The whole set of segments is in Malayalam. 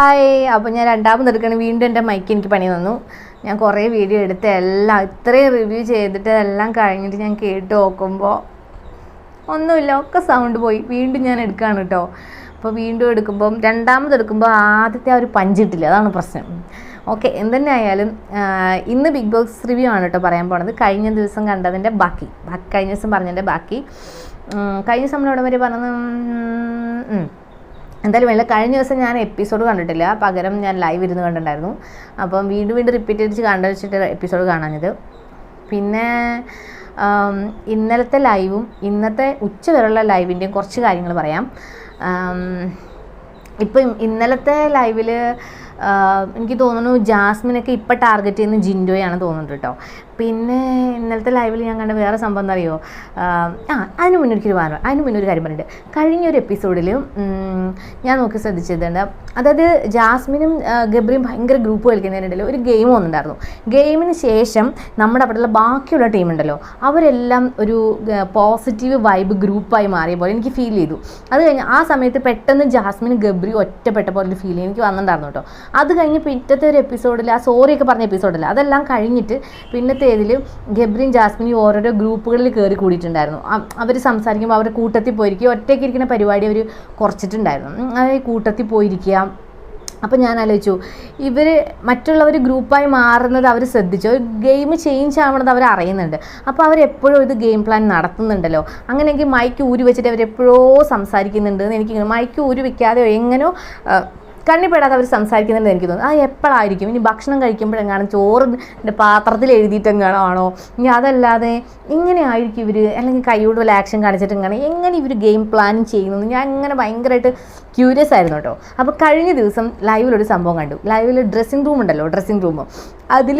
ഹായ് അപ്പോൾ ഞാൻ രണ്ടാമത് എടുക്കണ വീണ്ടും എന്റെ മൈക്ക് എനിക്ക് പണി തന്നു. ഞാൻ കുറേ വീഡിയോ എടുത്ത് എല്ലാം ഇത്രയും റിവ്യൂ ചെയ്തിട്ട് എല്ലാം കഴിഞ്ഞിട്ട് ഞാൻ കേട്ട് നോക്കുമ്പോൾ ഒന്നുമില്ല ഒക്കെ സൗണ്ട് പോയി. വീണ്ടും ഞാൻ എടുക്കുകയാണ് കേട്ടോ അപ്പോൾ വീണ്ടും എടുക്കുമ്പം രണ്ടാമത് എടുക്കുമ്പോൾ ആദ്യത്തെ ആ ഒരു പഞ്ചിട്ടില്ല അതാണ് പ്രശ്നം. ഓക്കെ എന്തെന്നെ ആയാലും ഇന്ന് ബിഗ് ബോസ് റിവ്യൂ ആണ് കേട്ടോ പറയാൻ പോണത്. കഴിഞ്ഞ ദിവസം കണ്ടതിന്റെ ബാക്കി. കഴിഞ്ഞ ദിവസം പറഞ്ഞതിന്റെ ബാക്കി. കഴിഞ്ഞ ദിവസം നമ്മളിവിടെ വരെ പറഞ്ഞത്. എന്തായാലും വേണ്ട കഴിഞ്ഞ ദിവസം ഞാൻ എപ്പിസോഡ് കണ്ടിട്ടില്ല. പകരം ഞാൻ ലൈവ് ഇരുന്ന് കണ്ടിട്ടുണ്ടായിരുന്നു. അപ്പം വീണ്ടും വീണ്ടും റിപ്പീറ്റ് അടിച്ച് കണ്ടു വെച്ചിട്ട് എപ്പിസോഡ് കാണാഞ്ഞത്. പിന്നെ ഇന്നലത്തെ ലൈവും ഇന്നത്തെ ഉച്ച വരെയുള്ള ലൈവിന്റെയും കുറച്ച് കാര്യങ്ങൾ പറയാം. ഇപ്പം ഇന്നലത്തെ ലൈവിൽ എനിക്ക് തോന്നുന്നു ജാസ്മിനൊക്കെ ഇപ്പം ടാർഗറ്റ് ചെയ്യുന്ന ജിൻഡോയാണ് തോന്നുന്നുണ്ട് കേട്ടോ പിന്നെ ഇന്നലത്തെ ലൈവിൽ ഞാൻ കണ്ട വേറെ സംഭവം എന്താ അറിയോ ആം, അതിന് മുന്നേ എനിക്കൊരു പറഞ്ഞു അതിന് മുന്നേ ഒരു കാര്യം പറഞ്ഞിട്ട്. കഴിഞ്ഞൊരു എപ്പിസോഡിൽ ഞാൻ നോക്കി ശ്രദ്ധിച്ചിട്ടുണ്ട്. അതായത് ജാസ്മിനും ഗബ്രിയും ഭയങ്കര ഗ്രൂപ്പ് കളിക്കുന്നതിനിടയിൽ ഒരു ഗെയിം വന്നിട്ടുണ്ടായിരുന്നു. ഗെയിമിന് ശേഷം നമ്മുടെ അവിടെയുള്ള ബാക്കിയുള്ള ടീമുണ്ടല്ലോ അവരെല്ലാം ഒരു പോസിറ്റീവ് വൈബ് ഗ്രൂപ്പായി മാറിയ പോലെ എനിക്ക് ഫീൽ ചെയ്തു. അത് കഴിഞ്ഞ് ആ സമയത്ത് പെട്ടെന്ന് ജാസ്മിൻ ഗബ്രി ഒറ്റപ്പെട്ട പോലെ ഫീൽ എനിക്ക് വന്നിട്ടുണ്ടായിരുന്നു കേട്ടോ. അത് കഴിഞ്ഞ് പിറ്റത്തെ ഒരു എപ്പിസോഡിൽ ആ സോറിയൊക്കെ പറഞ്ഞ എപ്പിസോഡിൽ അതെല്ലാം കഴിഞ്ഞിട്ട് പിന്നത്തെ ഇതിൽ ഗബ്രിയും ജാസ്മിനും ഓരോരോ ഗ്രൂപ്പുകളിൽ കയറി കൂടിയിട്ടുണ്ടായിരുന്നു. അവർ സംസാരിക്കുമ്പോൾ അവരുടെ കൂട്ടത്തിൽ പോയിരിക്കുക ഒറ്റയ്ക്ക് ഇരിക്കുന്ന പരിപാടി അവർ കുറച്ചിട്ടുണ്ടായിരുന്നു. അതായത് കൂട്ടത്തിൽ പോയിരിക്കുക. അപ്പോൾ ഞാൻ ആലോചിച്ചു ഇവർ മറ്റുള്ളവർ ഗ്രൂപ്പായി മാറുന്നത് അവർ ശ്രദ്ധിച്ചു? ഒരു ഗെയിം ചേഞ്ച് ആവണത് അവർ അറിയുന്നുണ്ട്. അപ്പോൾ അവരെപ്പോഴും ഇത് ഗെയിം പ്ലാൻ നടത്തുന്നുണ്ടല്ലോ? അങ്ങനെയെങ്കിൽ മൈക്ക് ഊരി വെച്ചിട്ട് അവരെപ്പോഴോ സംസാരിക്കുന്നുണ്ട് എന്ന് എനിക്ക് മൈക്ക് ഊരി വെക്കാതെ എങ്ങനെയോ കണ്ണിപ്പെടാതെ അവർ സംസാരിക്കുന്നുണ്ട് എനിക്ക് തോന്നുന്നു. അത് എപ്പോഴായിരിക്കും ഇനി ഭക്ഷണം കഴിക്കുമ്പോഴെങ്ങാണ് ചോറ് എന്റെ പാത്രത്തിൽ എഴുതിയിട്ടെങ്ങാണോ? ആണോ ഇനി അതല്ലാതെ ഇങ്ങനെ ആയിരിക്കും ഇവർ അല്ലെങ്കിൽ കൈയോട് വല്ല ആക്ഷൻ കാണിച്ചിട്ടെങ്ങാണ് എങ്ങനെ ഇവർ ഗെയിം പ്ലാൻ ചെയ്യുന്നു? ഞാൻ ഇങ്ങനെ ഭയങ്കരമായിട്ട് ക്യൂരിയസ് ആയിരുന്നു കേട്ടോ. അപ്പോൾ കഴിഞ്ഞ ദിവസം ലൈവിലൊരു സംഭവം കണ്ടു. ലൈവിൽ ഡ്രസ്സിംഗ് റൂം ഉണ്ടല്ലോ ഡ്രസ്സിംഗ് റൂം അതിൽ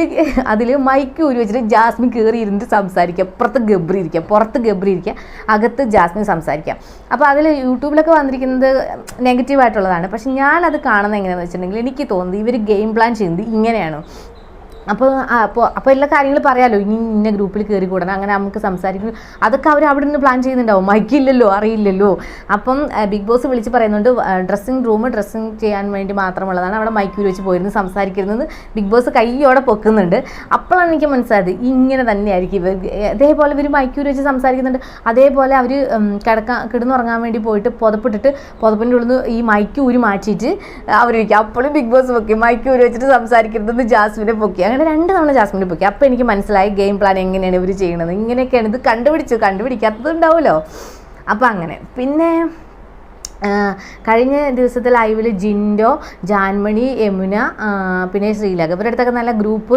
അതിൽ മൈക്ക് ഊരി വെച്ചിട്ട് ജാസ്മിൻ കയറി ഇരുന്നിട്ട് സംസാരിക്കുക അപ്പുറത്ത് ഗബ്രി ഇരിക്കുക പുറത്ത് ഗബ്രി ഇരിക്കുക അകത്ത് ജാസ്മിൻ സംസാരിക്കുക അപ്പോൾ അതിൽ യൂട്യൂബിലൊക്കെ വന്നിരിക്കുന്നത് നെഗറ്റീവായിട്ടുള്ളതാണ് പക്ഷെ ഞാനത് കാണുന്നത് എങ്ങനെയാണെന്ന് വെച്ചിട്ടുണ്ടെങ്കിൽ എനിക്ക് തോന്നുന്നത് ഇവർ ഗെയിം പ്ലാൻ ചെയ്യുന്നത് ഇങ്ങനെയാണ്. അപ്പോൾ അപ്പോൾ അപ്പോൾ എല്ലാ കാര്യങ്ങളും പറയാമല്ലോ ഇനി ഇന്ന ഗ്രൂപ്പിൽ കയറി കൂടണം. അങ്ങനെ നമുക്ക് സംസാരിക്കും. അതൊക്കെ അവർ അവിടെ നിന്ന് പ്ലാൻ ചെയ്യുന്നുണ്ടാവും. മൈക്കില്ലല്ലോ അറിയില്ലല്ലോ. അപ്പം ബിഗ് ബോസ് വിളിച്ച് പറയുന്നുണ്ട് ഡ്രസ്സിങ് റൂം ഡ്രസ്സിങ് ചെയ്യാൻ വേണ്ടി മാത്രമുള്ളതാണ്. അവിടെ മൈക്കിൽ വെച്ച് പോയിരുന്നു സംസാരിക്കുന്നത് ബിഗ് ബോസ് കൈയോടെ പൊക്കുന്നുണ്ട്. അപ്പോഴാണ് എനിക്ക് മനസ്സിലായത് ഇങ്ങനെ തന്നെയായിരിക്കും ഇവർ. അതേപോലെ ഇവർ മൈക്കിൽ വെച്ച് സംസാരിക്കുന്നുണ്ട്. അതേപോലെ അവർ കിടക്കാൻ കിടന്നുറങ്ങാൻ വേണ്ടി പോയിട്ട് പുതപ്പിട്ടിട്ട് പുതപ്പിന്റെ ഉള്ളിൽ നിന്ന് ഈ മൈക്ക് ഊരി മാറ്റിയിട്ട് അവരിരിക്കും അപ്പോഴും ബിഗ് ബോസ് പൊക്കി മൈക്ക് ഊരി വെച്ചിട്ട് സംസാരിക്കുന്നത് ജാസ്മിനെ പൊക്കി. അങ്ങനെ രണ്ട് തവണ ജാസ്മിന്റെ പൊക്കി അപ്പോൾ എനിക്ക് മനസ്സിലായി ഗെയിം പ്ലാൻ എങ്ങനെയാണ് ഇവർ ചെയ്യണത്. ഇങ്ങനെയൊക്കെയാണ് ഇത് കണ്ടുപിടിച്ചു കണ്ടുപിടിക്കാത്തത് ഉണ്ടാവുമല്ലോ. അപ്പോൾ അങ്ങനെ. പിന്നെ കഴിഞ്ഞ ദിവസത്തെ ലൈവിൽ ജിൻഡോ ജാൻമണി യമുന പിന്നെ ശ്രീലക. ഇവരുടെ അടുത്തൊക്കെ നല്ല ഗ്രൂപ്പ്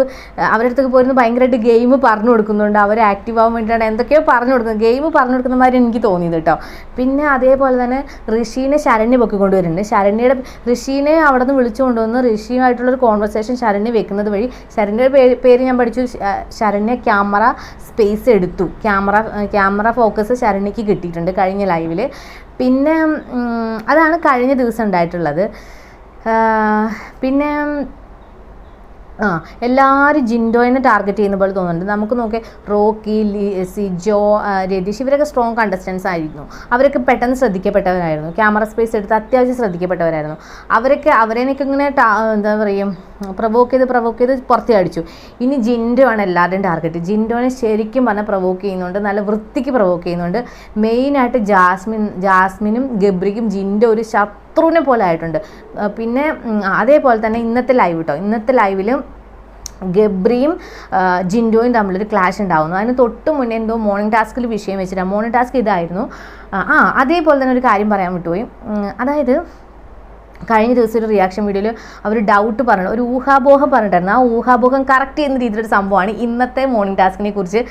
അവരുടെ അടുത്തൊക്കെ പോയിരുന്നു ഭയങ്കരമായിട്ട് ഗെയിം പറഞ്ഞു കൊടുക്കുന്നുണ്ട്. അവർ ആക്റ്റീവ് ആവാൻ വേണ്ടിയിട്ടാണ് എന്തൊക്കെയോ പറഞ്ഞു കൊടുക്കുന്നത്. ഗെയിം പറഞ്ഞു കൊടുക്കുന്ന മാതിരി എനിക്ക് തോന്നിയത് കേട്ടോ. പിന്നെ അതേപോലെ തന്നെ ഋഷീനെ ശരണ്യ പൊക്കി കൊണ്ടുവരുന്നുണ്ട്. ശരണ്യയുടെ ഋഷീനെ അവിടെ നിന്ന് വിളിച്ചു കൊണ്ടുവന്ന് ഋഷിയുമായിട്ടുള്ളൊരു കോൺവെർസേഷൻ ശരണ്യ വെക്കുന്നത് വഴി ശരണ്യയുടെ പേര് പേര് ഞാൻ പഠിച്ചു. ശരണ്യ ക്യാമറ സ്പേസ് എടുത്തു. ക്യാമറ ക്യാമറ ഫോക്കസ് ശരണ്യക്ക് കിട്ടിയിട്ടുണ്ട് കഴിഞ്ഞ ലൈവിൽ പിന്നെ അതാണ് കഴിഞ്ഞ ദിവസം ഉണ്ടായിട്ടുള്ളത്. പിന്നെ ആ എല്ലാവരും ജിൻഡോയിനെ ടാർഗറ്റ് ചെയ്യുന്ന പോലെ തോന്നുന്നുണ്ട്. നമുക്ക് നോക്കി റോക്കി സിജോ രതീഷ് ഇവരൊക്കെ സ്ട്രോങ് കണ്ടസ്റ്റൻസ് ആയിരുന്നു. അവരൊക്കെ പെട്ടെന്ന് ശ്രദ്ധിക്കപ്പെട്ടവരായിരുന്നു. ക്യാമറ സ്പേസ് എടുത്ത് അത്യാവശ്യം ശ്രദ്ധിക്കപ്പെട്ടവരായിരുന്നു. അവരൊക്കെ അവരേനൊക്കെ ഇങ്ങനെ എന്താ പറയുക പ്രൊവോക്ക് ചെയ്ത് പ്രൊവോക്ക് ചെയ്ത് പുറത്തേ അടിച്ചു. ഇനി ജിൻഡോ ആണ് എല്ലാവരുടെയും ടാർഗറ്റ് ജിൻഡോനെ ശരിക്കും പറഞ്ഞാൽ പ്രൊവോക്ക് ചെയ്യുന്നുണ്ട് നല്ല വൃത്തിക്ക് പ്രൊവോക്ക് ചെയ്യുന്നുണ്ട്. മെയിനായിട്ട് ജാസ്മിൻ ജാസ്മിനും ഗബ്രിക്കും ജിൻഡോ ഒരു ശത്രുവിനെ പോലെ ആയിട്ടുണ്ട്. പിന്നെ അതേപോലെ തന്നെ ഇന്നത്തെ ലൈവ് കേട്ടോ ഇന്നത്തെ ലൈവിൽ ഗബ്രിയും ജിൻഡോയും തമ്മിലൊരു ക്ലാഷ് ഉണ്ടാവുന്നു. അതിന് തൊട്ട് മുന്നേ എന്തോ മോർണിംഗ് ടാസ്കിൽ വിഷയം വെച്ചിട്ടാണ് മോർണിംഗ് ടാസ്ക് ഇതായിരുന്നു. ആ, അതേപോലെ തന്നെ ഒരു കാര്യം പറയാൻ വിട്ടുപോയി. അതായത് കഴിഞ്ഞ ദിവസം ഒരു റിയാക്ഷൻ വീഡിയോയിൽ അവർ ഡൗട്ട് പറഞ്ഞു ഒരു ഊഹാബോഹം പറഞ്ഞിട്ടായിരുന്നു. ആ ഊഹാബോഹം കറക്റ്റ് ചെയ്യുന്ന രീതിയിലൊരു സംഭവമാണ് ഇന്നത്തെ മോർണിംഗ് ടാസ്കിനെ കുറിച്ച്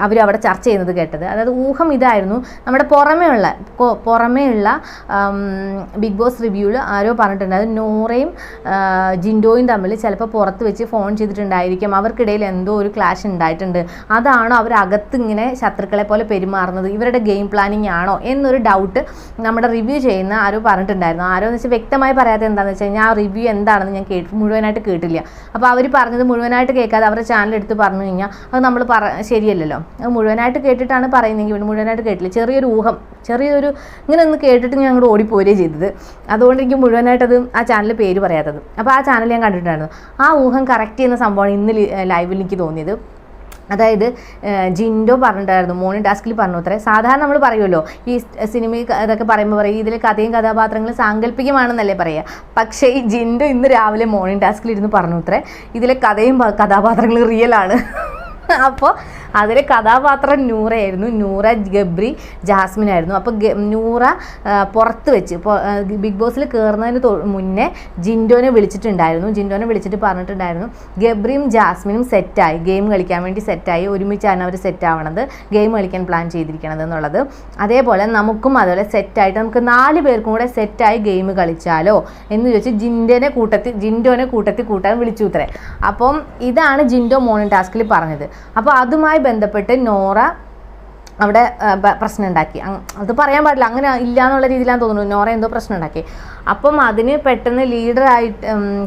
അവർ അവിടെ ചർച്ച ചെയ്യുന്നത് കേട്ടത്. അതായത് ഊഹം ഇതായിരുന്നു. നമ്മുടെ പുറമേ ഉള്ള കൊ- പുറമേ ഉള്ള ബിഗ് ബോസ് റിവ്യൂവിൽ ആരോ പറഞ്ഞിട്ടുണ്ടായിരുന്നു. നോറയും ആ, ജിൻഡോയും തമ്മിൽ ചിലപ്പോൾ പുറത്ത് വെച്ച് ഫോൺ ചെയ്തിട്ടുണ്ടായിരിക്കും. അവർക്കിടയിൽ എന്തോ ഒരു ക്ലാഷ് ഉണ്ടായിട്ടുണ്ട്. അതാണോ അവർ അകത്ത് ഇങ്ങനെ ശത്രുക്കളെ പോലെ പെരുമാറുന്നത്? ഇവരുടെ ഗെയിം പ്ലാനിങ് ആണോ? എന്നൊരു ഡൗട്ട് നമ്മുടെ റിവ്യൂ ചെയ്യുന്ന ആരോ പറഞ്ഞിട്ടുണ്ടായിരുന്നു. ആരോ വെച്ചാൽ വ്യക്തമായി പറയാതെ എന്താണെന്ന് വെച്ച് ഞാൻ റിവ്യൂ എന്താണെന്ന് ഞാൻ കേട്ട് മുഴുവനായിട്ട് കേട്ടില്ല. അപ്പോൾ അവർ പറഞ്ഞത് മുഴുവനായിട്ട് കേൾക്കാതെ അവരുടെ ചാനൽ എടുത്ത് പറഞ്ഞു കഴിഞ്ഞാൽ അത് നമ്മൾ പറ ശരിയല്ലല്ലോ. അത് മുഴുവനായിട്ട് കേട്ടിട്ടാണ് പറയുന്നതെങ്കിൽ പിന്നെ മുഴുവനായിട്ട് കേട്ടില്ല. ചെറിയൊരു ഊഹം ചെറിയൊരു ഇങ്ങനെ ഒന്ന് കേട്ടിട്ട് ഞാൻ അങ്ങോട്ട് ഓടിപ്പോരുകയും ചെയ്തത്. അതുകൊണ്ട് എനിക്ക് മുഴുവനായിട്ടത് ആ ചാനൽ പേര് പറയാത്തത്. അപ്പോൾ ആ ചാനൽ ഞാൻ കണ്ടിട്ടുണ്ടായിരുന്നു. ആ ഊഹം കറക്റ്റ് ചെയ്യുന്ന സംഭവമാണ് ഇന്ന് ലൈവിൽ എനിക്ക് തോന്നിയത്. അതായത് ജിൻഡോ പറഞ്ഞിട്ടായിരുന്നു മോണി ടാസ്കിൽ പറഞ്ഞു അത്രേ. സാധാരണ നമ്മൾ പറയുമല്ലോ ഈ സിനിമ ഇതൊക്കെ പറയുമ്പോൾ പറയും ഇതിലെ കഥയും കഥാപാത്രങ്ങളും സാങ്കല്പികമാണെന്നല്ലേ പറയുക പക്ഷേ ഈ ജിൻഡോ ഇന്ന് രാവിലെ മോർണിംഗ് ടാസ്കിൽ ഇരുന്ന് പറഞ്ഞു അത്രേ. ഇതിലെ കഥയും കഥാപാത്രങ്ങളും റിയൽ ആണ് അപ്പോൾ അതിലെ കഥാപാത്രം നൂറയായിരുന്നു. നൂറ ഗബ്രി ജാസ്മിൻ ആയിരുന്നു അപ്പോൾ നൂറ പുറത്ത് വെച്ച് ബിഗ് ബോസിൽ കയറുന്നതിന് മുന്നേ ജിൻഡോനെ വിളിച്ചിട്ടുണ്ടായിരുന്നു. ജിൻഡോനെ വിളിച്ചിട്ട് പറഞ്ഞിട്ടുണ്ടായിരുന്നു ഗബ്രിയും ജാസ്മിനും സെറ്റായി. ഗെയിം കളിക്കാൻ വേണ്ടി സെറ്റായി. ഒരുമിച്ചാണ് അവർ സെറ്റാവണത്. ഗെയിം കളിക്കാൻ പ്ലാൻ ചെയ്തിരിക്കണത് എന്നുള്ളത്. അതേപോലെ നമുക്കും അതുപോലെ സെറ്റായിട്ട് നമുക്ക് നാല് പേർക്കും കൂടെ സെറ്റായി ഗെയിം കളിച്ചാലോ എന്ന് ചോദിച്ച് ജിൻഡോനെ കൂട്ടത്തിൽ ജിൻഡോനെ കൂട്ടത്തിൽ കൂട്ടാൻ വിളിച്ചു ഇത്രേ അപ്പം ഇതാണ് ജിൻഡോ മോർണിംഗ് ടാസ്കിൽ പറഞ്ഞത്. അപ്പോൾ അതുമായി ബന്ധപ്പെട്ട് നോറ അവിടെ പ്രശ്നം ഉണ്ടാക്കി അത് പറയാൻ പാടില്ല. അങ്ങനെ ഇല്ല എന്നുള്ള രീതിയിലാണ് തോന്നുന്നു. നോറ എന്തോ പ്രശ്നം ഉണ്ടാക്കി അപ്പം അതിന് പെട്ടെന്ന് ലീഡറായിട്ട്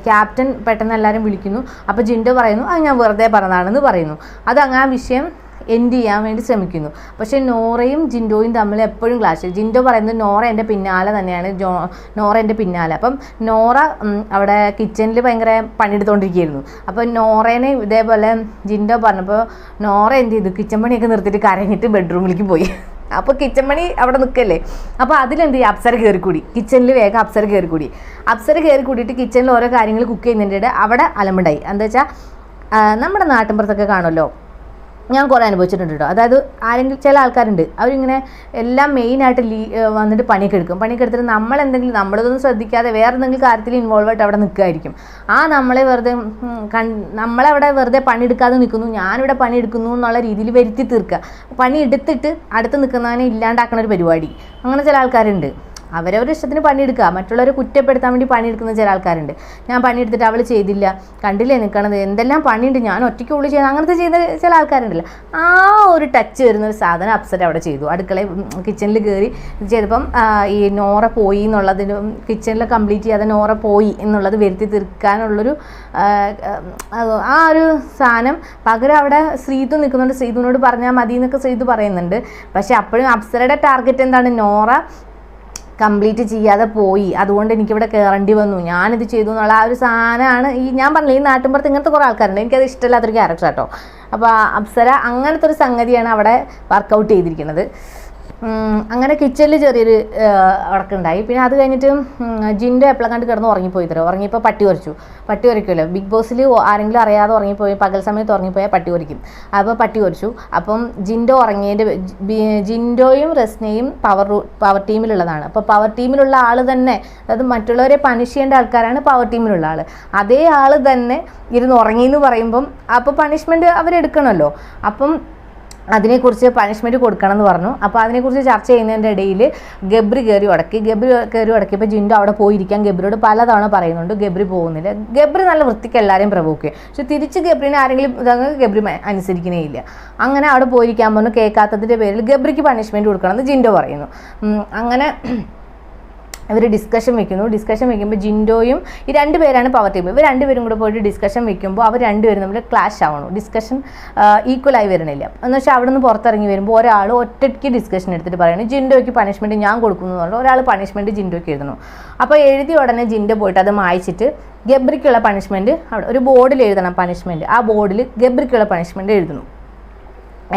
ക്യാപ്റ്റൻ പെട്ടെന്ന് എല്ലാവരും വിളിക്കുന്നു. അപ്പോൾ ജിൻഡോ പറയുന്നു അത് ഞാൻ വെറുതെ പറഞ്ഞതാണെന്ന് പറയുന്നു. അത് അങ്ങ് ആ വിഷയം എൻഡ് ചെയ്യാൻ വേണ്ടി ശ്രമിക്കുന്നു. പക്ഷേ നോറയും ജിൻഡോയും തമ്മിൽ എപ്പോഴും ക്ലാഷ് ജിൻഡോ പറയുന്നത് നോറ എന്റെ പിന്നാലെ തന്നെയാണ് ജോ നോറ എന്റെ പിന്നാലെ. അപ്പം നോറ അവിടെ കിച്ചണിൽ ഭയങ്കര പണിയെടുത്തുകൊണ്ടിരിക്കുകയായിരുന്നു അപ്പോൾ നോറേനെ ഇതേപോലെ ജിൻഡോ പറഞ്ഞപ്പോൾ നോറ എന്ത് ചെയ്തു? കിച്ചൺ പണിയൊക്കെ നിർത്തിയിട്ട് കരഞ്ഞിട്ട് ബെഡ്റൂമിലേക്ക് പോയി. അപ്പോൾ കിച്ചൺ പണി അവിടെ നിൽക്കല്ലേ? അപ്പോൾ അതിലെന്ത് ചെയ്യും? അപ്സര കയറിക്കൂടി. കിച്ചണിൽ വേഗം അപ്സര കയറിക്കൂടി. അപ്സര കയറി കൂടിയിട്ട് കിച്ചണിൽ ഓരോ കാര്യങ്ങൾ കുക്ക് ചെയ്യുന്നതിന്റെ അവിടെ അലമ്പുണ്ടായി. എന്താ വെച്ചാൽ നമ്മുടെ നാട്ടിൻപുറത്തൊക്കെ കാണുമല്ലോ? ഞാൻ കുറേ അനുഭവിച്ചിട്ടുണ്ട് കേട്ടോ അതായത് ആരെങ്കിലും ചില ആൾക്കാരുണ്ട്. അവരിങ്ങനെ എല്ലാം മെയിനായിട്ട് ലീ വന്നിട്ട് പണിയൊക്കെ എടുക്കും. പണിയൊക്കെ എടുത്തിട്ട് നമ്മൾ എന്തെങ്കിലും നമ്മളിതൊന്നും ശ്രദ്ധിക്കാതെ വേറെ എന്തെങ്കിലും കാര്യത്തിൽ ഇൻവോൾവ് ആയിട്ട് അവിടെ നിൽക്കുമായിരിക്കും ആ നമ്മളെ വെറുതെ കൺ നമ്മളവിടെ വെറുതെ പണിയെടുക്കാതെ നിൽക്കുന്നു. ഞാനിവിടെ പണിയെടുക്കുന്നു എന്നുള്ള രീതിയിൽ വരുത്തി തീർക്കുക. പണി എടുത്തിട്ട് അടുത്ത് നിൽക്കുന്നവനെ ഇല്ലാണ്ടാക്കുന്ന ഒരു പരിപാടി. അങ്ങനെ ചില ആൾക്കാരുണ്ട്. അവരവരുടെ ഇഷ്ടത്തിന് പണിയെടുക്കുക. മറ്റുള്ളവരെ കുറ്റപ്പെടുത്താൻ വേണ്ടി പണിയെടുക്കുന്ന ചില ആൾക്കാരുണ്ട്. ഞാൻ പണിയെടുത്തിട്ട് അവൾ ചെയ്തില്ല. കണ്ടില്ലേ നിൽക്കണത് എന്തെല്ലാം പണിയുണ്ട്? ഞാൻ ഒറ്റയ്ക്ക് ഉള്ളു ചെയ്യുന്നത് അങ്ങനത്തെ ചെയ്യുന്ന ചില ആൾക്കാരുണ്ടല്ലോ. ആ ഒരു ടച്ച് വരുന്ന ഒരു സാധനം അപ്സെറ്റ് അവിടെ ചെയ്തു. അടുക്കളയിൽ കിച്ചണിൽ കയറി ചിലപ്പം ഈ നോറ പോയി എന്നുള്ളതിന് കിച്ചണിൽ കംപ്ലീറ്റ് ചെയ്യാതെ നോറ പോയി എന്നുള്ളത് വരുത്തി തീർക്കാനുള്ളൊരു ആ ഒരു സാധനം പകരം അവിടെ ശ്രീതു നിൽക്കുന്നുണ്ട്. ശ്രീതുവിനോട് പറഞ്ഞാൽ മതി എന്നൊക്കെ ശ്രീതു പറയുന്നുണ്ട്. പക്ഷേ അപ്പോഴും അപ്സരയുടെ ടാർഗറ്റ് എന്താണ്? നോറ കംപ്ലീറ്റ് ചെയ്യാതെ പോയി. അതുകൊണ്ട് എനിക്കിവിടെ കയറേണ്ടി വന്നു. ഞാനിത് ചെയ്തു എന്നുള്ള ആ ഒരു സാധനമാണ് ഈ ഞാൻ പറഞ്ഞില്ല ഈ നാട്ടിൻപുറത്ത് ഇങ്ങനത്തെ കുറേ ആൾക്കാരുണ്ട്. എനിക്കത് ഇഷ്ടമില്ലാത്തൊരു ക്യാരക്ടർ കേട്ടോ അപ്പോൾ അപ്സര അങ്ങനത്തെ ഒരു സംഗതിയാണ് അവിടെ വർക്കൗട്ട് ചെയ്തിരിക്കുന്നത്. അങ്ങനെ കിച്ചണിൽ ചെറിയൊരു ഉടക്കുണ്ടായി പിന്നെ അത് കഴിഞ്ഞിട്ട് ജിന്റെ ജിൻഡോ എപ്പോഴും കണ്ട് കിടന്ന് ഉറങ്ങിപ്പോയി തരാം ഉറങ്ങിയപ്പോൾ പട്ടി കുറച്ചു പട്ടി കുറയ്ക്കുമല്ലോ ബിഗ് ബോസിൽ ആരെങ്കിലും അറിയാതെ ഉറങ്ങിപ്പോയി പകൽ സമയത്ത് ഉറങ്ങിപ്പോയാൽ പട്ടി കുറയ്ക്കും അപ്പോൾ പട്ടി കുറച്ചു അപ്പം ജിൻഡോ ഉറങ്ങിയതിന്റെ ജിൻഡോയും റസ്നയും പവർ പവർ ടീമിലുള്ളതാണ്. അപ്പോൾ പവർ ടീമിലുള്ള ആൾ തന്നെ അതായത് മറ്റുള്ളവരെ പണിഷ് ചെയ്യേണ്ട ആൾക്കാരാണ് പവർ ടീമിലുള്ള ആൾ അതേ ആൾ തന്നെ ഇരുന്ന് ഉറങ്ങി എന്ന് പറയുമ്പം അപ്പോൾ പണിഷ്മെന്റ് അവരെടുക്കണമല്ലോ. അപ്പം അതിനെക്കുറിച്ച് പണിഷ്മെന്റ് കൊടുക്കണം എന്ന് പറഞ്ഞു. അപ്പോൾ അതിനെക്കുറിച്ച് ചർച്ച ചെയ്യുന്നതിന്റെ ഇടയിൽ ഗബ്രി കയറി ഉടക്കി. ഗബ്രി കയറി ഉടക്കിയപ്പോൾ ജിൻഡോ അവിടെ പോയിരിക്കാൻ ഗബ്രിയോട് പലതവണ പറയുന്നുണ്ട് ഗബ്രി പോകുന്നില്ല. ഗബ്രി നല്ല വൃത്തിക്ക് എല്ലാവരെയും പ്രവോക്കുക പക്ഷെ തിരിച്ച് ഗബ്രിനെ ആരെങ്കിലും ഗബ്രി അനുസരിക്കുന്നേ ഇല്ല. അങ്ങനെ അവിടെ പോയിരിക്കാൻ പറഞ്ഞു കേൾക്കാത്തതിന്റെ പേരിൽ ഗബ്രിക്ക് പണിഷ്മെന്റ് കൊടുക്കണം എന്ന് ജിൻഡോ പറയുന്നു. അങ്ങനെ ഇവർ ഡിസ്കഷൻ വെക്കുന്നു. ഡിസ്കഷൻ വെക്കുമ്പോൾ ജിൻഡോയും ഈ രണ്ട് പേരാണ് പവർ ടീം ഇവർ രണ്ടുപേരും കൂടെ പോയിട്ട് ഡിസ്കഷൻ വെക്കുമ്പോൾ അവർ രണ്ടുപേരും തമ്മിൽ ക്ലാഷ് ആവണം. ഡിസ്കഷൻ ഈക്വലായി വരണില്ല. എന്ന് വെച്ചാൽ അവിടെ നിന്ന് പുറത്തിറങ്ങി വരുമ്പോൾ ഒരാൾ ഒറ്റയ്ക്ക് ഡിസ്കഷൻ എടുത്തിട്ട് പറയുന്നു ജിൻഡോയ്ക്ക് പണിഷ്മെന്റ് ഞാൻ കൊടുക്കുന്നു എന്ന് പറഞ്ഞു ഒരാൾ പണിഷ്മെന്റ് ജിൻഡോയ്ക്ക് എഴുതണം അപ്പോൾ എഴുതിയ ഉടനെ ജിൻഡോ പോയിട്ട് അത് മായിച്ചിട്ട് ഗബ്രിക്കുള്ള പണിഷ്മെന്റ് അവിടെ ഒരു ബോർഡിൽ എഴുതണം പണിഷ്മെന്റ് ആ ബോർഡിൽ ഗബ്രിക്കുള്ള പണിഷ്മെന്റ് എഴുതുന്നു.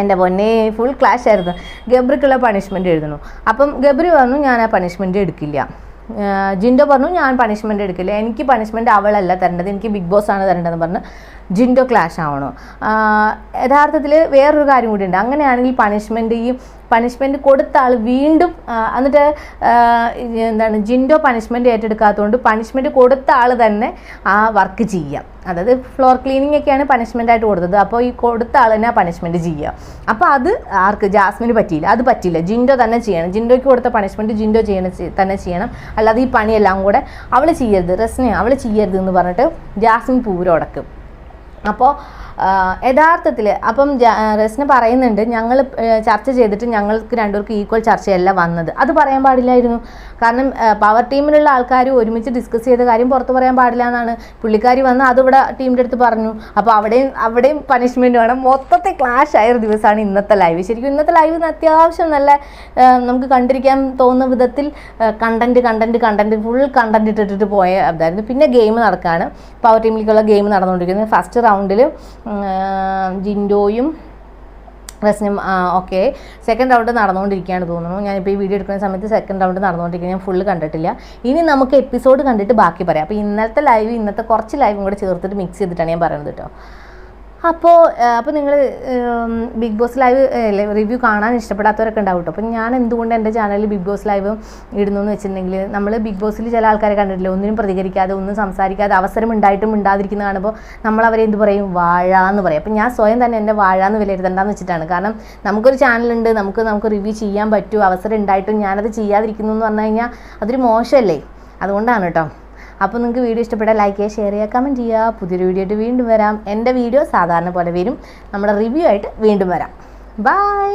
എന്റെ പൊന്നെ ഫുൾ ക്ലാഷ് ആയിരുന്നു. ഗബ്രിക്കുള്ള പണിഷ്മെന്റ് എഴുതുന്നു. അപ്പം ഗബ്രി പറഞ്ഞു ഞാൻ ആ പണിഷ്മെന്റ് എടുക്കില്ല. ജിൻഡോ പറഞ്ഞു ഞാൻ പണിഷ്മെന്റ് എടുക്കില്ല. എനിക്ക് പണിഷ്മെന്റ് അവളല്ല തരേണ്ടത്. എനിക്ക് ബിഗ് ബോസ് ആണ് തരേണ്ടതെന്ന് പറഞ്ഞ്. ജിൻഡോ ക്ലാഷ് ആവണോ? യഥാർത്ഥത്തിൽ വേറൊരു കാര്യം കൂടിയുണ്ട് അങ്ങനെയാണെങ്കിൽ പണിഷ്മെന്റ് ഈ പണിഷ്മെന്റ് കൊടുത്ത ആൾ വീണ്ടും എന്നിട്ട് എന്താണ് ജിൻഡോ പണിഷ്മെന്റ് ഏറ്റെടുക്കാത്തതുകൊണ്ട് പണിഷ്മെന്റ് കൊടുത്ത ആൾ തന്നെ ആ വർക്ക് ചെയ്യാം. അതായത് ഫ്ലോർ ക്ലീനിങ് ഒക്കെയാണ് പണിഷ്മെന്റ് ആയിട്ട് കൊടുത്തത്. അപ്പോൾ ഈ കൊടുത്ത ആൾ തന്നെ ആ പണിഷ്മെന്റ് ചെയ്യുക അപ്പോൾ അത് ആർക്ക് ജാസ്മിന് പറ്റിയില്ല. അത് പറ്റില്ല ജിൻഡോ തന്നെ ചെയ്യണം. ജിൻഡോയ്ക്ക് കൊടുത്ത പണിഷ്മെന്റ് ജിൻഡോ ചെയ്യണം തന്നെ ചെയ്യണം. അല്ലാതെ ഈ പണിയെല്ലാം കൂടെ അവൾ ചെയ്യരുത്. റസ്നെ അവൾ ചെയ്യരുത് എന്ന് പറഞ്ഞിട്ട് ജാസ്മിൻ പൂരം ഉടക്കും അപ്പോൾ യഥാർത്ഥത്തിൽ അപ്പം റസ്ന പറയുന്നുണ്ട് ഞങ്ങൾ ചർച്ച ചെയ്തിട്ട് ഞങ്ങൾക്ക് രണ്ടുപേർക്കും ഈക്വൽ ചർച്ചയല്ല വന്നത്. അത് പറയാൻ പാടില്ലായിരുന്നു. കാരണം പവർ ടീമിലുള്ള ആൾക്കാർ ഒരുമിച്ച് ഡിസ്കസ് ചെയ്ത കാര്യം പുറത്ത് പറയാൻ പാടില്ല എന്നാണ്. പുള്ളിക്കാരി വന്ന് അതിവിടെ ടീമിന്റെ അടുത്ത് പറഞ്ഞു. അപ്പോൾ അവിടെയും അവിടെയും പണിഷ്മെന്റ് വേണം. മൊത്തത്തെ ക്ലാഷ് ആയ ഒരു ദിവസമാണ് ഇന്നത്തെ ലൈവ് ശരിക്കും ഇന്നത്തെ ലൈവ് അത്യാവശ്യം നല്ല നമുക്ക് കണ്ടിരിക്കാൻ തോന്നുന്ന വിധത്തിൽ content content content full content ഇട്ടിട്ട് പോയ അതായിരുന്നു പിന്നെ ഗെയിം നടക്കുകയാണ് പവർ ടീമിലേക്കുള്ള ഗെയിം നടന്നുകൊണ്ടിരിക്കുന്നത്. ഫസ്റ്റ് റൗണ്ടിൽ ജിൻഡോയും റസ്നും ഓക്കെ സെക്കൻഡ് റൗണ്ട് നടന്നുകൊണ്ടിരിക്കുകയാണ് തോന്നുന്നു. ഞാനിപ്പോൾ ഈ വീഡിയോ എടുക്കുന്ന സമയത്ത് സെക്കൻഡ് റൗണ്ട് നടന്നുകൊണ്ടിരിക്കുന്നത് ഞാൻ ഫുള്ള് കണ്ടിട്ടില്ല. ഇനി നമുക്ക് എപ്പിസോഡ് കണ്ടിട്ട് ബാക്കി പറയാം. അപ്പോൾ ഇന്നത്തെ ലൈവ് ഇന്നത്തെ കുറച്ച് ലൈവും കൂടെ ചേർത്തിട്ട് മിക്സ് ചെയ്തിട്ടാണ് ഞാൻ പറയുന്നത് കേട്ടോ. അപ്പോൾ അപ്പോൾ നിങ്ങൾ ബിഗ് ബോസ് ലൈവ് റിവ്യൂ കാണാൻ ഇഷ്ടപ്പെടാത്തവരൊക്കെ ഉണ്ടാവും കേട്ടോ അപ്പോൾ ഞാൻ എന്തുകൊണ്ട് എന്റെ ചാനലിൽ ബിഗ് ബോസ് ലൈവ് ഇടുന്നു എന്ന് വെച്ചിട്ടുണ്ടെങ്കിൽ നമ്മൾ ബിഗ് ബോസിൽ ചില ആൾക്കാരെ കണ്ടിട്ടില്ല? ഒന്നിനും പ്രതികരിക്കാതെ ഒന്നും സംസാരിക്കാതെ അവസരം ഉണ്ടായിട്ടും ഉണ്ടാതിരിക്കുന്ന കാണുമ്പോൾ നമ്മൾ അവരെ എന്ത് പറയും? വാഴ എന്ന് പറയും. അപ്പോൾ ഞാൻ സ്വയം തന്നെ എന്റെ വാഴ എന്ന് വിലയിരുത്തേണ്ടെന്ന് വെച്ചിട്ടാണ്. കാരണം നമുക്കൊരു ചാനലുണ്ട് നമുക്ക് നമുക്ക് റിവ്യൂ ചെയ്യാൻ പറ്റും അവസരം ഉണ്ടായിട്ടും ഞാനത് ചെയ്യാതിരിക്കുന്നു എന്ന് പറഞ്ഞു കഴിഞ്ഞാൽ അതൊരു മോശമല്ലേ? അതുകൊണ്ടാണ് കേട്ടോ അപ്പോൾ നിങ്ങൾക്ക് വീഡിയോ ഇഷ്ടപ്പെട്ടാൽ ലൈക്ക് ചെയ്യുക ഷെയർ ചെയ്യുക കമന്റ് ചെയ്യുക. പുതിയൊരു വീഡിയോ ആയിട്ട് വീണ്ടും വരാം. എന്റെ വീഡിയോ സാധാരണ പോലെ വരും. നമ്മുടെ റിവ്യൂ ആയിട്ട് വീണ്ടും വരാം. ബൈ